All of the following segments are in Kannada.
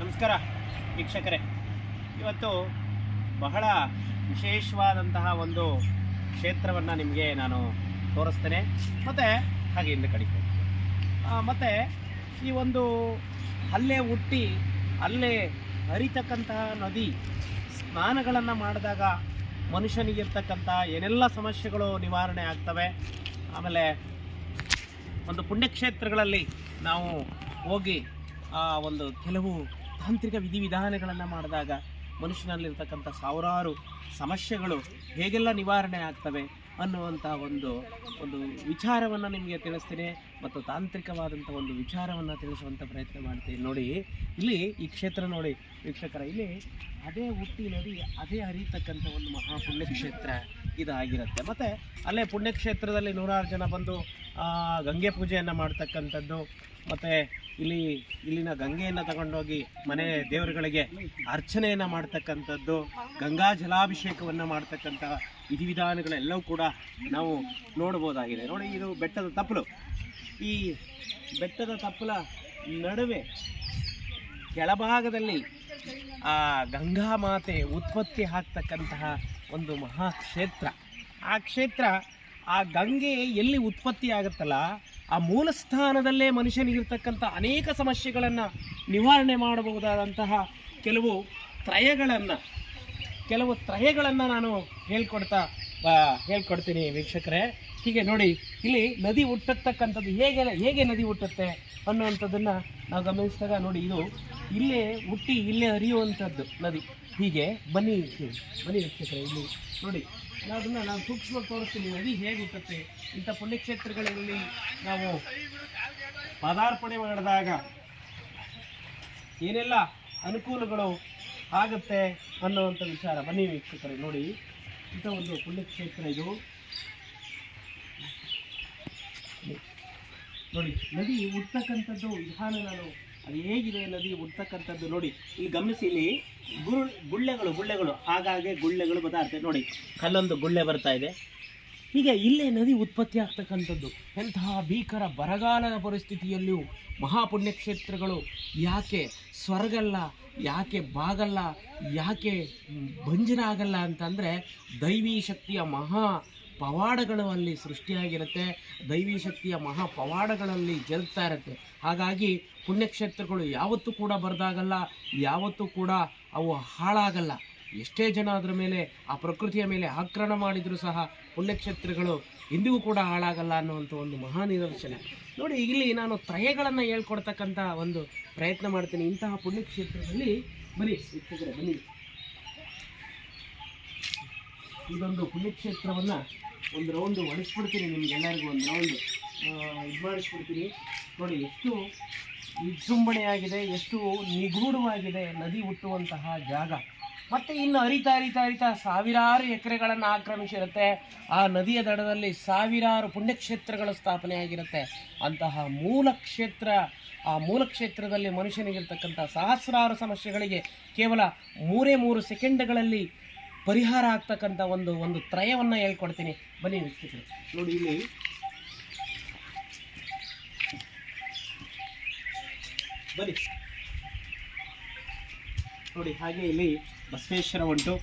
ನಮಸ್ಕಾರ, ವೀಕ್ಷಕರೇ. ಇವತ್ತು ಬಹಳ ವಿಶೇಷವಾದಂತಹ ಒಂದು ಕ್ಷೇತ್ರವನ್ನು ನಿಮಗೆ ನಾನು ತೋರಿಸ್ತೇನೆ. ಮತ್ತು ಹಾಗೆ ಹಿಂದೆ ಕಡಿಕೆ ಮತ್ತು ಈ ಒಂದು ಅಲ್ಲೇ ಹುಟ್ಟಿ ಅಲ್ಲೇ ಹರಿತಕ್ಕಂತಹ ನದಿ ಸ್ನಾನಗಳನ್ನು ಮಾಡಿದಾಗ ಮನುಷ್ಯನಿಗಿರ್ತಕ್ಕಂಥ ಏನೆಲ್ಲ ಸಮಸ್ಯೆಗಳು ನಿವಾರಣೆ ಆಗ್ತವೆ? ಆಮೇಲೆ ಒಂದು ಪುಣ್ಯಕ್ಷೇತ್ರಗಳಲ್ಲಿ ನಾವು ಹೋಗಿ ಆ ಒಂದು ಕೆಲವು ತಾಂತ್ರಿಕ ವಿಧಿವಿಧಾನಗಳನ್ನು ಮಾಡಿದಾಗ ಮನುಷ್ಯನಲ್ಲಿರ್ತಕ್ಕಂಥ ಸಾವಿರಾರು ಸಮಸ್ಯೆಗಳು ಹೇಗೆಲ್ಲ ನಿವಾರಣೆ ಆಗ್ತವೆ ಅನ್ನುವಂಥ ಒಂದು ಒಂದು ವಿಚಾರವನ್ನು ನಿಮಗೆ ತಿಳಿಸ್ತೀನಿ ಮತ್ತು ತಾಂತ್ರಿಕವಾದಂಥ ಒಂದು ವಿಚಾರವನ್ನು ತಿಳಿಸುವಂಥ ಪ್ರಯತ್ನ ಮಾಡ್ತೀನಿ. ನೋಡಿ, ಇಲ್ಲಿ ಈ ಕ್ಷೇತ್ರ ನೋಡಿ ವೀಕ್ಷಕರ, ಇಲ್ಲಿ ಅದೇ ಹುಟ್ಟಿ ನದಿ, ಅದೇ ಹರಿತಕ್ಕಂಥ ಒಂದು ಮಹಾ ಪುಣ್ಯಕ್ಷೇತ್ರ ಇದಾಗಿರುತ್ತೆ. ಮತ್ತು ಅಲ್ಲೇ ಪುಣ್ಯಕ್ಷೇತ್ರದಲ್ಲಿ ನೂರಾರು ಜನ ಬಂದು ಗಂಗೆ ಪೂಜೆಯನ್ನು ಮಾಡ್ತಕ್ಕಂಥದ್ದು. ಮತ್ತು ಇಲ್ಲಿ, ಇಲ್ಲಿನ ಗಂಗೆಯನ್ನು ತಗೊಂಡೋಗಿ ಮನೆ ದೇವರುಗಳಿಗೆ ಅರ್ಚನೆಯನ್ನು ಮಾಡ್ತಕ್ಕಂಥದ್ದು, ಗಂಗಾ ಜಲಾಭಿಷೇಕವನ್ನು ಮಾಡ್ತಕ್ಕಂಥ ವಿಧಿವಿಧಾನಗಳೆಲ್ಲವೂ ಕೂಡ ನಾವು ನೋಡ್ಬೋದಾಗಿದೆ. ನೋಡಿ, ಇದು ಬೆಟ್ಟದ ತಪ್ಪಲು. ಈ ಬೆಟ್ಟದ ತಪ್ಪಲ ನಡುವೆ ಕೆಳಭಾಗದಲ್ಲಿ ಆ ಗಂಗಾ ಮಾತೆ ಉತ್ಪತ್ತಿ ಆಗ್ತಕ್ಕಂತಹ ಒಂದು ಮಹಾಕ್ಷೇತ್ರ. ಆ ಕ್ಷೇತ್ರ ಆ ಗಂಗೆ ಎಲ್ಲಿ ಉತ್ಪತ್ತಿ ಆಗುತ್ತಲ್ಲ, ಆ ಮೂಲ ಸ್ಥಾನದಲ್ಲೇ ಮನುಷ್ಯನಿಗಿರ್ತಕ್ಕಂಥ ಅನೇಕ ಸಮಸ್ಯೆಗಳನ್ನು ನಿವಾರಣೆ ಮಾಡಬಹುದಾದಂತಹ ಕೆಲವು ತ್ರಯಗಳನ್ನು ಕೆಲವು ತ್ರಯಗಳನ್ನು ನಾನು ಹೇಳ್ಕೊಡ್ತಾ ಹೇಳ್ಕೊಡ್ತೀನಿ ವೀಕ್ಷಕರೇ. ಹೀಗೆ ನೋಡಿ, ಇಲ್ಲಿ ನದಿ ಹುಟ್ಟತಕ್ಕಂಥದ್ದು ಹೇಗೆ ಹೇಗೆ ನದಿ ಹುಟ್ಟುತ್ತೆ ಅನ್ನುವಂಥದ್ದನ್ನು ನಾವು ಗಮನಿಸಿದಾಗ ನೋಡಿ, ಇದು ಇಲ್ಲೇ ಹುಟ್ಟಿ ಇಲ್ಲೇ ಹರಿಯುವಂಥದ್ದು ನದಿ. ಹೀಗೆ ಬನ್ನಿ ಬನ್ನಿ ವೀಕ್ಷಕರೇ, ಇಲ್ಲಿ ನೋಡಿ. ನಾನು ಅದನ್ನು ನಾನು ಸೂಕ್ಷ್ಮವಾಗಿ ತೋರಿಸ್ತೀನಿ ನದಿ ಹೇಗೆ ಹುಟ್ಟುತ್ತೆ. ಇಂಥ ಪುಣ್ಯಕ್ಷೇತ್ರಗಳಲ್ಲಿ ನಾವು ಪದಾರ್ಪಣೆ ಮಾಡಿದಾಗ ಏನೆಲ್ಲ ಅನುಕೂಲಗಳು ಆಗುತ್ತೆ ಅನ್ನುವಂಥ ವಿಚಾರ. ಬನ್ನಿ ವೀಕ್ಷಕರೇ, ನೋಡಿ. ಇಂಥ ಒಂದು ಪುಣ್ಯಕ್ಷೇತ್ರ ಇದು. ನೋಡಿ, ನದಿ ಹುಡ್ತಕ್ಕಂಥದ್ದು ವಿಧಾನ ನಾನು, ಅದು ಹೇಗಿದೆ ನದಿ ಹುಡ್ತಕ್ಕಂಥದ್ದು ನೋಡಿ. ಇಲ್ಲಿ ಗಮನಿಸಿ, ಇಲ್ಲಿ ಗುರು, ಗುಳ್ಳೆಗಳು ಗುಳ್ಳೆಗಳು, ಆಗಾಗ್ಗೆ ಗುಳ್ಳೆಗಳು ಬರ್ತಾ ನೋಡಿ, ಕಲ್ಲೊಂದು ಗುಳ್ಳೆ ಬರ್ತಾ ಇದೆ. ಹೀಗೆ ಇಲ್ಲೇ ನದಿ ಉತ್ಪತ್ತಿ ಆಗ್ತಕ್ಕಂಥದ್ದು. ಎಂತಹ ಭೀಕರ ಬರಗಾಲದ ಪರಿಸ್ಥಿತಿಯಲ್ಲಿಯೂ ಮಹಾಪುಣ್ಯಕ್ಷೇತ್ರಗಳು ಯಾಕೆ ಸ್ವರ್ಗಲ್ಲ, ಯಾಕೆ ಬಾಗಲ್ಲ, ಯಾಕೆ ಭಂಜನ ಆಗಲ್ಲ ಅಂತಂದರೆ ದೈವಿ ಶಕ್ತಿಯ ಮಹಾ ಪವಾಡಗಳು ಅಲ್ಲಿ ಸೃಷ್ಟಿಯಾಗಿರುತ್ತೆ. ದೈವಿ ಶಕ್ತಿಯ ಮಹಾ ಪವಾಡಗಳಲ್ಲಿ ಜರುಗ್ತಾ ಇರುತ್ತೆ. ಹಾಗಾಗಿ ಪುಣ್ಯಕ್ಷೇತ್ರಗಳು ಯಾವತ್ತೂ ಕೂಡ ಬರೆದಾಗಲ್ಲ, ಯಾವತ್ತೂ ಕೂಡ ಅವು ಹಾಳಾಗಲ್ಲ. ಎಷ್ಟೇ ಜನ ಅದರ ಮೇಲೆ ಆ ಪ್ರಕೃತಿಯ ಮೇಲೆ ಆಕ್ರಮಣ ಮಾಡಿದರೂ ಸಹ ಪುಣ್ಯಕ್ಷೇತ್ರಗಳು ಇಂದಿಗೂ ಕೂಡ ಹಾಳಾಗಲ್ಲ ಅನ್ನುವಂಥ ಒಂದು ಮಹಾ ನಿದರ್ಶನ ನೋಡಿ, ಇಲ್ಲಿ ನಾನು ತ್ರಯಗಳನ್ನು ಹೇಳ್ಕೊಡ್ತಕ್ಕಂಥ ಒಂದು ಪ್ರಯತ್ನ ಮಾಡ್ತೀನಿ. ಇಂತಹ ಪುಣ್ಯಕ್ಷೇತ್ರದಲ್ಲಿ ಬನ್ನಿ ಇಟ್ಟಿದ್ರೆ ಬನ್ನಿ. ಇದೊಂದು ಪುಣ್ಯಕ್ಷೇತ್ರವನ್ನು ಒಂದು ರೌಂಡು ಹೊಡಿಸ್ಬಿಡ್ತೀನಿ ನಿಮಗೆಲ್ಲರಿಗೂ ಒಂದು ರೌಂಡು ಇದು ಮಾಡಿಸ್ಬಿಡ್ತೀನಿ. ನೋಡಿ, ಎಷ್ಟು ವಿಜೃಂಭಣೆಯಾಗಿದೆ, ಎಷ್ಟು ನಿಗೂಢವಾಗಿದೆ ನದಿ ಹುಟ್ಟುವಂತಹ ಜಾಗ. ಮತ್ತು ಇನ್ನು ಹರಿತಾ ಹರಿತಾ ಹರಿತಾ ಸಾವಿರಾರು ಎಕರೆಗಳನ್ನು ಆಕ್ರಮಿಸಿರುತ್ತೆ. ಆ ನದಿಯ ದಡದಲ್ಲಿ ಸಾವಿರಾರು ಪುಣ್ಯಕ್ಷೇತ್ರಗಳು ಸ್ಥಾಪನೆಯಾಗಿರುತ್ತೆ. ಅಂತಹ ಮೂಲ ಕ್ಷೇತ್ರ ಆ ಮೂಲ ಕ್ಷೇತ್ರದಲ್ಲಿ ಮನುಷ್ಯನಿಗಿರ್ತಕ್ಕಂಥ ಸಹಸ್ರಾರು ಸಮಸ್ಯೆಗಳಿಗೆ ಕೇವಲ ಮೂರೇ ಮೂರು ಸೆಕೆಂಡ್ಗಳಲ್ಲಿ ಪರಿಹಾರ ಆಗ್ತಕ್ಕಂಥ ಒಂದು ಒಂದು ತ್ರಯವನ್ನು ಹೇಳ್ಕೊಡ್ತೀನಿ. ಬನ್ನಿ ನೋಡಿ ಇಲ್ಲಿ. ಬನ್ನಿ. ನೋಡಿ, ಹಾಗೆ ಇಲ್ಲಿ ಬಸವೇಶ್ವರ ಉಂಟು.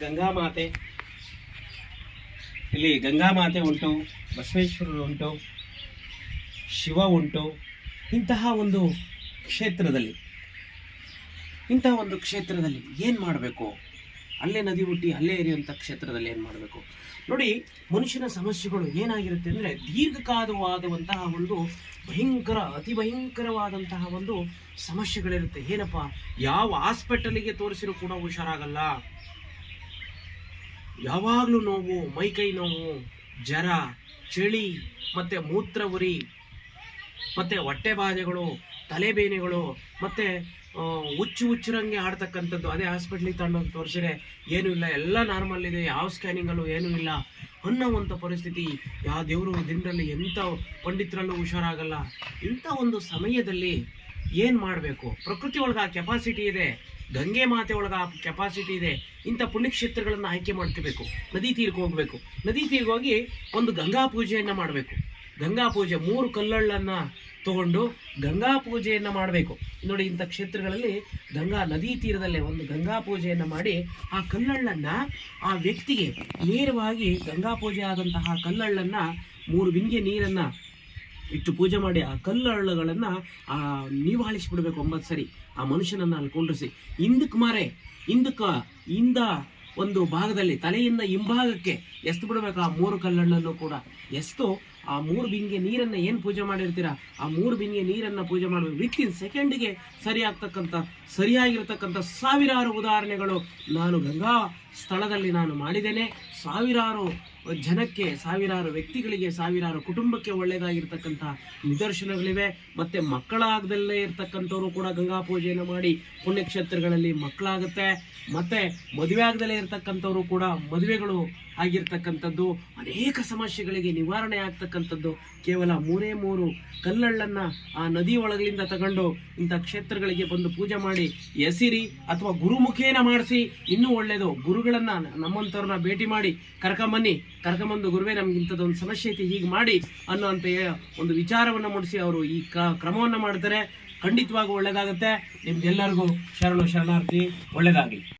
ಗಂಗಾ ಮಾತೆ. ಇಲ್ಲಿ ಗಂಗಾ ಮಾತೆ ಉಂಟು, ಬಸವೇಶ್ವರರು ಉಂಟು, ಶಿವ ಉಂಟು, ಇಂತಹ ಒಂದು ಕ್ಷೇತ್ರದಲ್ಲಿ. ಇಂತಹ ಒಂದು ಕ್ಷೇತ್ರದಲ್ಲಿ ಏನು ಮಾಡಬೇಕು? ಅಲ್ಲೇ ನದಿ ಹುಟ್ಟಿ, ಅಲ್ಲೇ ಇರಿಯುವಂಥ ಕ್ಷೇತ್ರದಲ್ಲಿ ಏನು ಮಾಡಬೇಕು? ನೋಡಿ, ಮನುಷ್ಯನ ಸಮಸ್ಯೆಗಳು ಏನಾಗಿರುತ್ತೆ ಅಂದರೆ ದೀರ್ಘಕಾಲವಾದಂತಹ ಒಂದು ಭಯಂಕರ, ಅತಿ ಭಯಂಕರವಾದಂತಹ ಒಂದು ಸಮಸ್ಯೆಗಳಿರುತ್ತೆ. ಏನಪ್ಪ? ಯಾವ ಹಾಸ್ಪಿಟಲಿಗೆ ತೋರಿಸಿರೂ ಕೂಡ ಹುಷಾರಾಗಲ್ಲ. ಯಾವಾಗಲೂ ನೋವು ಮೈಕೈ ನೋವು, ಜ್ವರ, ಚಳಿ, ಮತ್ತು ಮೂತ್ರ ಉರಿ ಮತ್ತು ಹೊಟ್ಟೆ ಬಾಧೆಗಳು ತಲೆಬೇನೆಗಳು ಮತ್ತು ಹುಚ್ಚು ಹುಚ್ಚರಂಗೆ ಆಡ್ತಕ್ಕಂಥದ್ದು. ಅದೇ ಹಾಸ್ಪಿಟ್ಲಿಗೆ ತಗೊಂಡೋಗಿ ತೋರಿಸಿದ್ರೆ ಏನೂ ಇಲ್ಲ, ಎಲ್ಲ ನಾರ್ಮಲ್ ಇದೆ, ಯಾವ ಸ್ಕ್ಯಾನಿಂಗಲ್ಲೂ ಏನೂ ಇಲ್ಲ ಅನ್ನೋವಂಥ ಪರಿಸ್ಥಿತಿ. ಯಾವ ದೇವರು ದಿನದಲ್ಲಿ ಎಂಥ ಪಂಡಿತರಲ್ಲೂ ಹುಷಾರಾಗಲ್ಲ. ಇಂಥ ಒಂದು ಸಮಯದಲ್ಲಿ ಏನು ಮಾಡಬೇಕು? ಪ್ರಕೃತಿ ಒಳಗೆ ಆ ಕೆಪಾಸಿಟಿ ಇದೆ, ಗಂಗೆ ಮಾತೆ ಒಳಗೆ ಆ ಕೆಪಾಸಿಟಿ ಇದೆ, ಇಂಥ ಪುಣ್ಯಕ್ಷೇತ್ರಗಳನ್ನು ಆಯ್ಕೆ ಮಾಡ್ಕೋಬೇಕು. ನದಿ ತೀರ್ಗೆ ಹೋಗಬೇಕು. ನದಿ ತೀರ್ಗೆ ಹೋಗಿ ಒಂದು ಗಂಗಾ ಪೂಜೆಯನ್ನು ಮಾಡಬೇಕು. ಗಂಗಾ ಪೂಜೆ ಮೂರು ಕಲ್ಲಳ್ಳನ್ನು ತಗೊಂಡು ಗಂಗಾ ಪೂಜೆಯನ್ನು ಮಾಡಬೇಕು. ನೋಡಿ, ಇಂಥ ಕ್ಷೇತ್ರಗಳಲ್ಲಿ ಗಂಗಾ ನದಿ ತೀರದಲ್ಲೇ ಒಂದು ಗಂಗಾ ಪೂಜೆಯನ್ನು ಮಾಡಿ ಆ ಕಲ್ಲಳ್ಳನ್ನು ಆ ವ್ಯಕ್ತಿಗೆ ನೇರವಾಗಿ ಗಂಗಾ ಪೂಜೆ ಆದಂತಹ ಕಲ್ಲಳ್ಳನ್ನು ಮೂರು ಬಿಂಗೆ ನೀರನ್ನು ಇಟ್ಟು ಪೂಜೆ ಮಾಡಿ ಆ ಕಲ್ಲಳ್ಳಗಳನ್ನು ಆ ನೀವಾಳಿಸ್ಬಿಡ್ಬೇಕು ಒಂಬತ್ತು ಸರಿ. ಆ ಮನುಷ್ಯನನ್ನು ಅಲ್ಲಿ ಕುಂಡ್ರಿಸಿ. ಹಿಂದಕ್ಕೆ ಮಾರೆ, ಹಿಂದಕ್ಕೆ, ಹಿಂದ ಒಂದು ಭಾಗದಲ್ಲಿ ತಲೆಯಿಂದ ಹಿಂಭಾಗಕ್ಕೆ ಎಸ್ತು ಬಿಡಬೇಕು ಆ ಮೂರು ಕಲ್ಲಣ್ಣನ್ನು ಕೂಡ. ಎಸ್ತು ಆ ಮೂರು ಬಿಂಗೆ ನೀರನ್ನು ಏನು ಪೂಜೆ ಮಾಡಿರ್ತೀರಾ? ಆ ಮೂರು ಬಿಂಗೆ ನೀರನ್ನು ಪೂಜೆ ಮಾಡಬೇಕು ವಿತ್ ಇನ್ ಸೆಕೆಂಡ್ಗೆ ಸರಿ ಆಗ್ತಕ್ಕಂಥ ಸರಿಯಾಗಿರ್ತಕ್ಕಂಥ ಸಾವಿರಾರು ಉದಾಹರಣೆಗಳು ನಾನು ಗಂಗಾ ಸ್ಥಳದಲ್ಲಿ ನಾನು ಮಾಡಿದ್ದೇನೆ. ಸಾವಿರಾರು ಜನಕ್ಕೆ, ಸಾವಿರಾರು ವ್ಯಕ್ತಿಗಳಿಗೆ, ಸಾವಿರಾರು ಕುಟುಂಬಕ್ಕೆ ಒಳ್ಳೆಯದಾಗಿರ್ತಕ್ಕಂಥ ನಿದರ್ಶನಗಳಿವೆ. ಮತ್ತು ಮಕ್ಕಳಾಗದಲ್ಲೇ ಇರ್ತಕ್ಕಂಥವ್ರು ಕೂಡ ಗಂಗಾ ಪೂಜೆಯನ್ನು ಮಾಡಿ ಪುಣ್ಯಕ್ಷೇತ್ರಗಳಲ್ಲಿ ಮಕ್ಕಳಾಗುತ್ತೆ. ಮತ್ತು ಮದುವೆ ಆಗದಲ್ಲೇ ಇರ್ತಕ್ಕಂಥವ್ರು ಕೂಡ ಮದುವೆಗಳು ಆಗಿರ್ತಕ್ಕಂಥದ್ದು. ಅನೇಕ ಸಮಸ್ಯೆಗಳಿಗೆ ನಿವಾರಣೆ ಆಗ್ತಕ್ಕಂಥದ್ದು. ಕೇವಲ ಮೂರೇ ಮೂರು ಕಲ್ಲಳ್ಳನ್ನು ಆ ನದಿ ಒಳಗಳಿಂದ ತಗೊಂಡು ಇಂಥ ಕ್ಷೇತ್ರಗಳಿಗೆ ಬಂದು ಪೂಜೆ ಮಾಡಿ ಎಸಿರಿ ಅಥವಾ ಗುರುಮುಖೇನ ಮಾಡಿಸಿ ಇನ್ನೂ ಒಳ್ಳೆಯದು. ಗುರುಗಳನ್ನು ನಮ್ಮಂಥವ್ರನ್ನ ಭೇಟಿ ಮಾಡಿ ಕರ್ಕೊಂಬನ್ನಿ. ಕರ್ಕೊಂಬಂದು ಗುರುವೇ, ನಮ್ಗೆ ಇಂಥದ್ದೊಂದು ಸಮಸ್ಯೆ ಐತಿ, ಹೀಗೆ ಮಾಡಿ ಅನ್ನೋಂಥ ಒಂದು ವಿಚಾರವನ್ನು ಮೂಡಿಸಿ ಅವರು ಈ ಕ ಕ್ರಮವನ್ನು ಮಾಡ್ತಾರೆ. ಖಂಡಿತವಾಗೂ ಒಳ್ಳೆಯದಾಗುತ್ತೆ ನಿಮ್ಗೆಲ್ಲರಿಗೂ ಶರಣು ಶರಣಾರ್ಥಿ ಒಳ್ಳೆಯದಾಗಲಿ